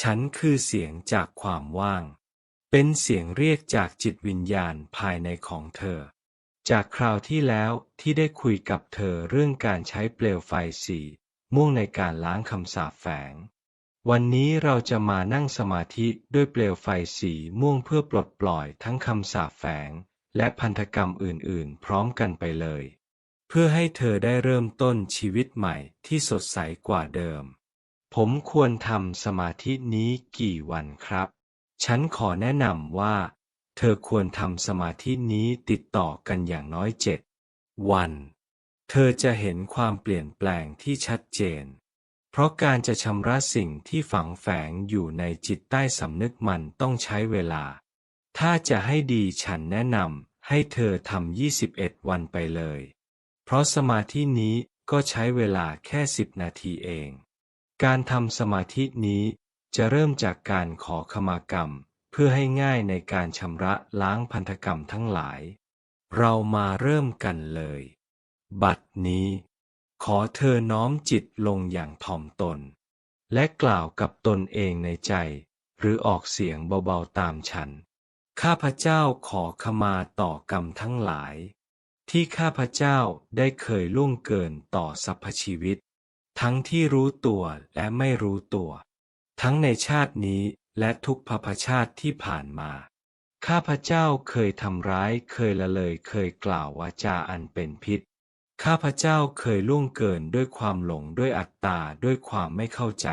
ฉันคือเสียงจากความว่าง เป็นเสียงเรียกจากจิตวิญญาณภายในของเธอ จากคราวที่แล้วที่ได้คุยกับเธอเรื่องการใช้เปลวไฟสีม่วงในการล้างคำสาปแฝง วันนี้เราจะมานั่งสมาธิด้วยเปลวไฟสีม่วงเพื่อปลดปล่อยทั้งคำสาปแฝง และพันธกรรมอื่นๆ พร้อมกันไปเลย เพื่อให้เธอได้เริ่มต้นชีวิตใหม่ที่สดใสกว่าเดิม ผมควรทำสมาธินี้กี่วันครับ ฉันขอแนะนำว่า เธอควรทำสมาธินี้ติดต่อกันอย่างน้อยเจ็ดวัน เธอจะเห็นความเปลี่ยนแปลงที่ชัดเจน เพราะการจะชำระสิ่งที่ฝังแฝงอยู่ในจิตใต้สำนึกมันต้องใช้เวลา ถ้าจะให้ดีฉันแนะนำให้เธอทำ21 วันไปเลย เพราะสมาธินี้ก็ใช้เวลาแค่สิบนาทีเอง การทำสมาธินี้จะเริ่มจากการขอขมากรรม เพื่อให้ง่ายในการชำระล้างพันธกรรมทั้งหลาย เรามาเริ่มกันเลย บัดนี้ ขอเธอน้อมจิตลงอย่างถ่อมตน และกล่าวกับตนเองในใจ หรือออกเสียงเบาๆตามฉัน ข้าพเจ้าขอขมาต่อกรรมทั้งหลาย ที่ข้าพเจ้าได้เคยล่วงเกินต่อสรรพชีวิต ทั้งที่รู้ตัวและไม่รู้ตัว ทั้งในชาตินี้และทุกภพชาติที่ผ่านมา ข้าพเจ้าเคยทำร้ายเคยละเลยเคยกล่าววาจาอันเป็นพิษ ข้าพเจ้าเคยล่วงเกินด้วยความหลงด้วยอัตตาด้วยความไม่เข้าใจ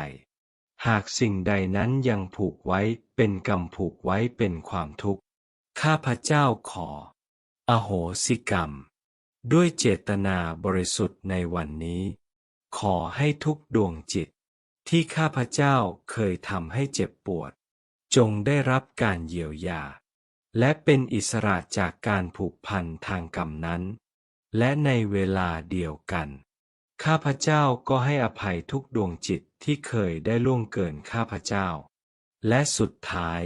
หากสิ่งใดนั้นยังผูกไว้เป็นกรรมผูกไว้เป็นความทุกข์ ข้าพเจ้าขอ อโหสิกรรม ด้วยเจตนาบริสุทธิ์ในวันนี้ ขอให้ทุกดวงจิต ที่ข้าพเจ้าเคยทำให้เจ็บปวด จงได้รับการเยียวยา และเป็นอิสระจากการผูกพันทางกรรมนั้น และในเวลาเดียวกัน ข้าพเจ้าก็ให้อภัยทุกดวงจิตที่เคยได้ล่วงเกินข้าพเจ้า และสุดท้าย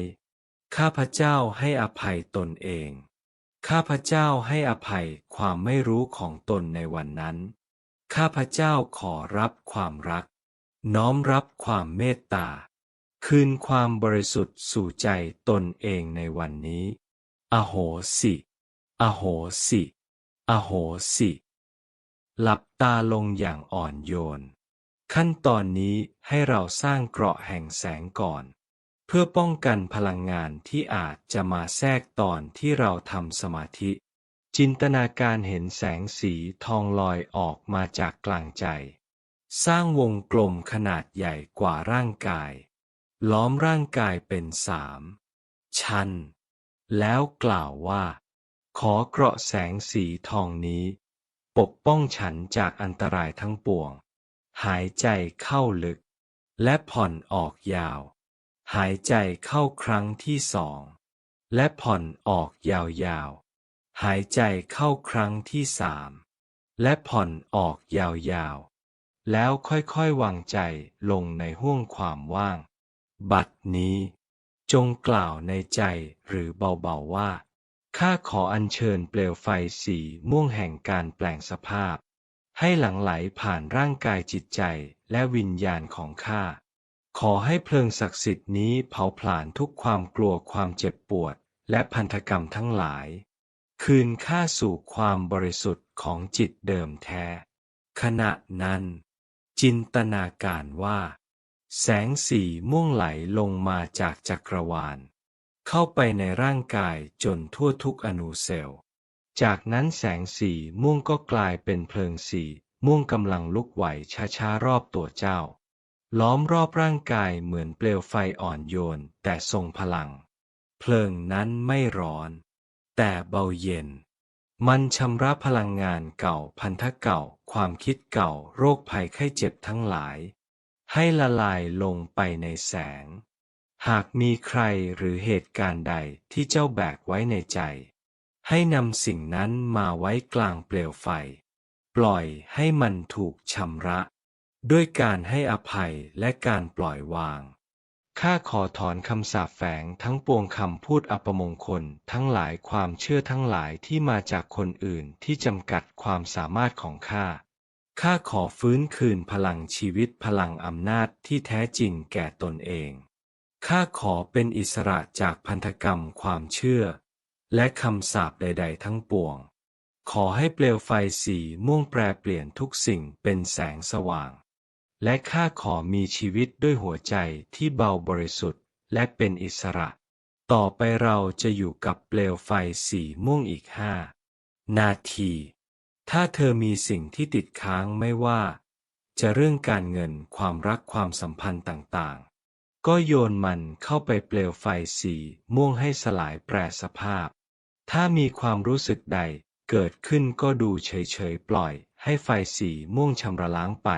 ข้าพเจ้าให้อภัยตนเอง ข้าพเจ้าให้อภัยความไม่รู้ของตนในวันนั้น ข้าพเจ้าขอรับความรัก น้อมรับความเมตตา คืนความบริสุทธิ์สู่ใจตนเองในวันนี้ อโหสิ อโหสิ อโหสิ หลับตาลงอย่างอ่อนโยน ขั้นตอนนี้ให้เราสร้างเกราะแห่งแสงก่อน เพื่อป้องกันพลังงานที่อาจจะมาแทรกตอนที่เราทำสมาธิ จินตนาการเห็นแสงสีทองลอยออกมาจากกลางใจ สร้างวงกลมขนาดใหญ่กว่าร่างกาย ล้อมร่างกายเป็นสามชั้น แล้วกล่าวว่า ขอเกราะแสงสีทองนี้ ปกป้องฉันจากอันตรายทั้งปวง หายใจเข้าลึก และผ่อนออกยาว หายใจเข้าครั้งที่สอง และผ่อนออกยาวๆ หายใจเข้าครั้งที่สามและผ่อนออกยาวๆ แล้วค่อยๆวางใจลงในห้วงความว่าง บัดนี้ จงกล่าวในใจหรือเบาๆว่า ข้าขออัญเชิญเปลวไฟสีม่วงแห่งการแปลงสภาพ ให้หลั่งไหลผ่านร่างกายจิตใจและวิญญาณของข้า ขอให้เพลิงศักดิ์สิทธิ์นี้เผาผลาญทุกความกลัวความเจ็บปวด และพันธกรรมทั้งหลาย คืนข้าสู่ความบริสุทธิ์ของจิตเดิมแท้ ขณะนั้น จินตนาการว่า แสงสีม่วงไหลลงมาจากจักรวาล เข้าไปในร่างกายจนทั่วทุกอนูเซลล์ จากนั้นแสงสีม่วงก็กลายเป็นเพลิงสีม่วงกำลังลุกไหวช้าๆรอบตัวเจ้า ล้อมรอบร่างกายเหมือนเปลวไฟอ่อนโยนแต่ทรงพลัง เพลิงนั้นไม่ร้อน แต่เบาเย็น มันชำระพลังงานเก่าพันธะเก่า ความคิดเก่าโรคภัยไข้เจ็บทั้งหลาย ให้ละลายลงไปในแสง หากมีใครหรือเหตุการณ์ใดที่เจ้าแบกไว้ในใจ ให้นำสิ่งนั้นมาไว้กลางเปลวไฟ ปล่อยให้มันถูกชำระ ด้วยการให้อภัยและการปล่อยวาง ข้าขอถอนคำสาปแฝงทั้งปวงคำพูดอัปมงคล ทั้งหลายความเชื่อทั้งหลายที่มาจากคนอื่นที่จำกัดความสามารถของข้า ข้าขอฟื้นคืนพลังชีวิตพลังอำนาจที่แท้จริงแก่ตนเอง ข้าขอเป็นอิสระจากพันธกรรมความเชื่อ และคำสาปใด ๆ ทั้งปวง ขอให้เปลวไฟสีม่วงแปรเปลี่ยนทุกสิ่งเป็นแสงสว่าง และข้าขอมีชีวิตด้วยหัวใจที่เบาบริสุทธิ์และเป็นอิสระ ต่อไปเราจะอยู่กับเปลวไฟสีม่วงอีกห้านาที ถ้าเธอมีสิ่งที่ติดค้างไม่ว่า จะเรื่องการเงินความรักความสัมพันธ์ต่างๆ ก็โยนมันเข้าไปเปลวไฟสีม่วงให้สลายแปรสภาพ ถ้ามีความรู้สึกใดเกิดขึ้นก็ดูเฉยๆปล่อย ให้ไฟสีม่วงชำระล้างไป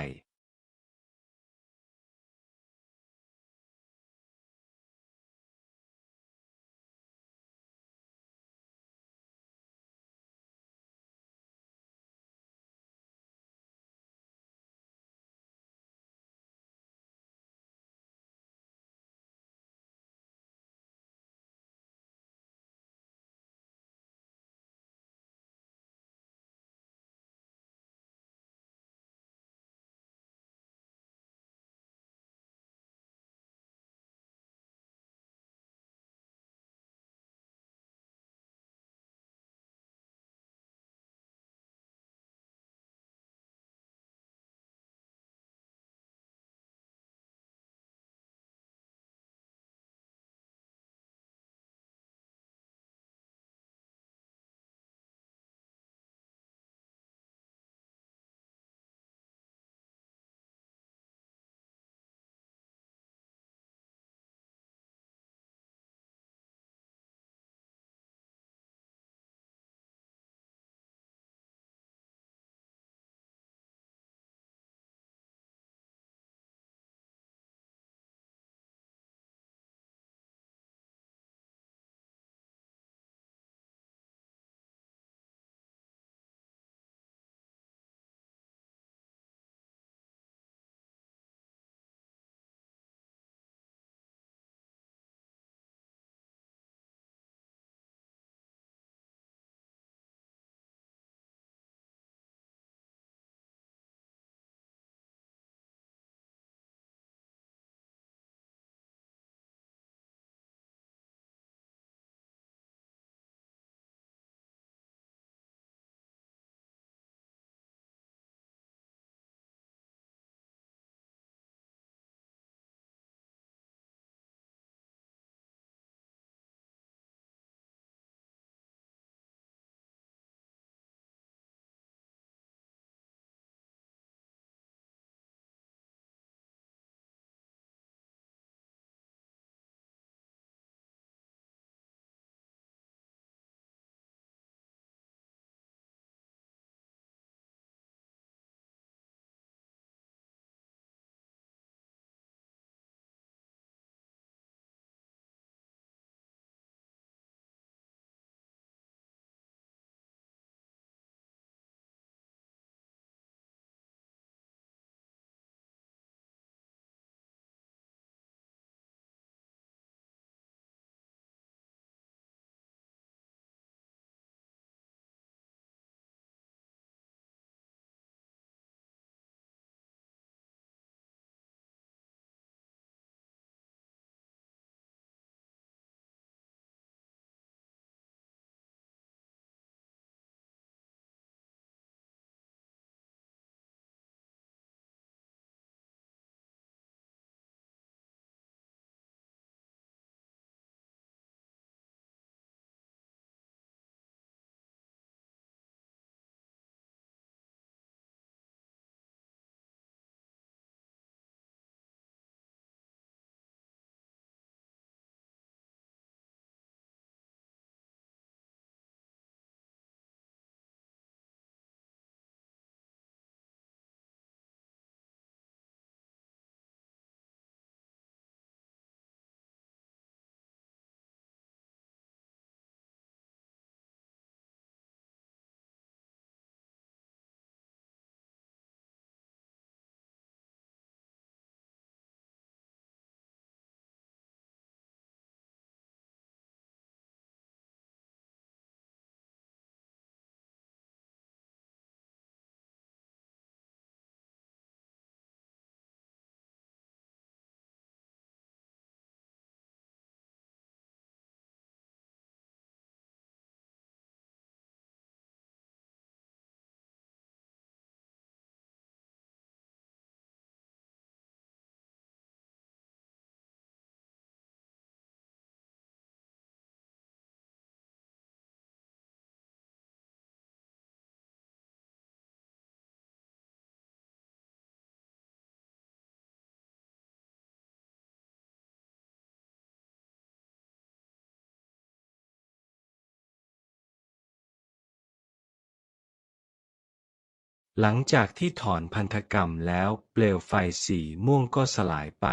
หลังจากที่ถอนพันธกรรมแล้วเปลวไฟสีม่วงก็สลายไป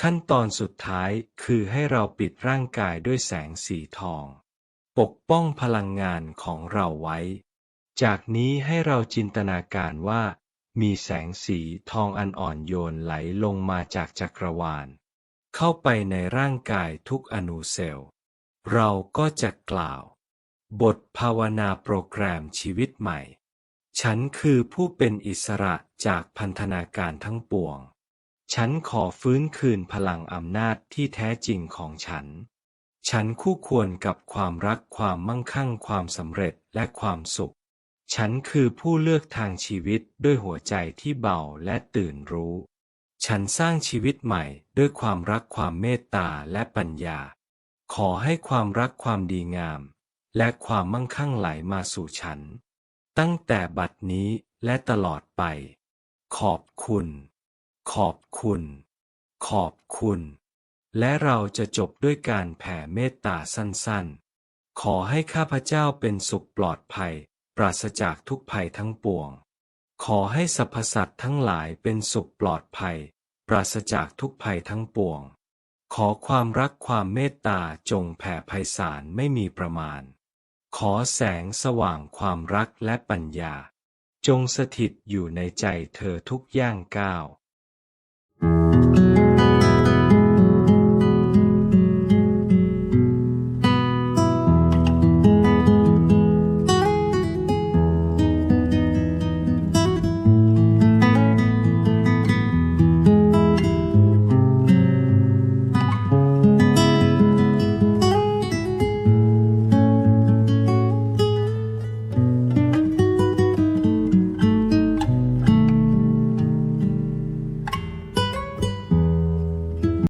ขั้นตอนสุดท้ายคือให้เราปิดร่างกายด้วยแสงสีทอง ปกป้องพลังงานของเราไว้ จากนี้ให้เราจินตนาการว่า มีแสงสีทองอันอ่อนโยนไหลลงมาจากจักรวาล เข้าไปในร่างกายทุกอนูเซลล์ เราก็จะกล่าว บทภาวนาโปรแกรมชีวิตใหม่ ฉันคือผู้เป็นอิสระจากพันธนาการทั้งปวง ฉันขอฟื้นคืนพลังอำนาจที่แท้จริงของฉัน ฉันคู่ควรกับความรักความมั่งคั่งความสำเร็จและความสุข ฉันคือผู้เลือกทางชีวิตด้วยหัวใจที่เบาและตื่นรู้ ฉันสร้างชีวิตใหม่ด้วยความรักความเมตตาและปัญญา ขอให้ความรักความดีงาม และความมั่งคั่งไหลมาสู่ฉัน ตั้งแต่บัดนี้และตลอดไป ขอบคุณ ขอบคุณ ขอบคุณ และเราจะจบด้วยการแผ่เมตตาสั้นๆ ขอให้ข้าพเจ้าเป็นสุขปลอดภัย ปราศจากทุกภัยทั้งปวง ขอให้สรรพสัตว์ทั้งหลายเป็นสุขปลอดภัย ปราศจากทุกภัยทั้งปวง ขอความรักความเมตตาจงแผ่ไพศาลไม่มีประมาณ ขอแสงสว่างความรักและปัญญา จงสถิตอยู่ในใจเธอทุกย่างก้าว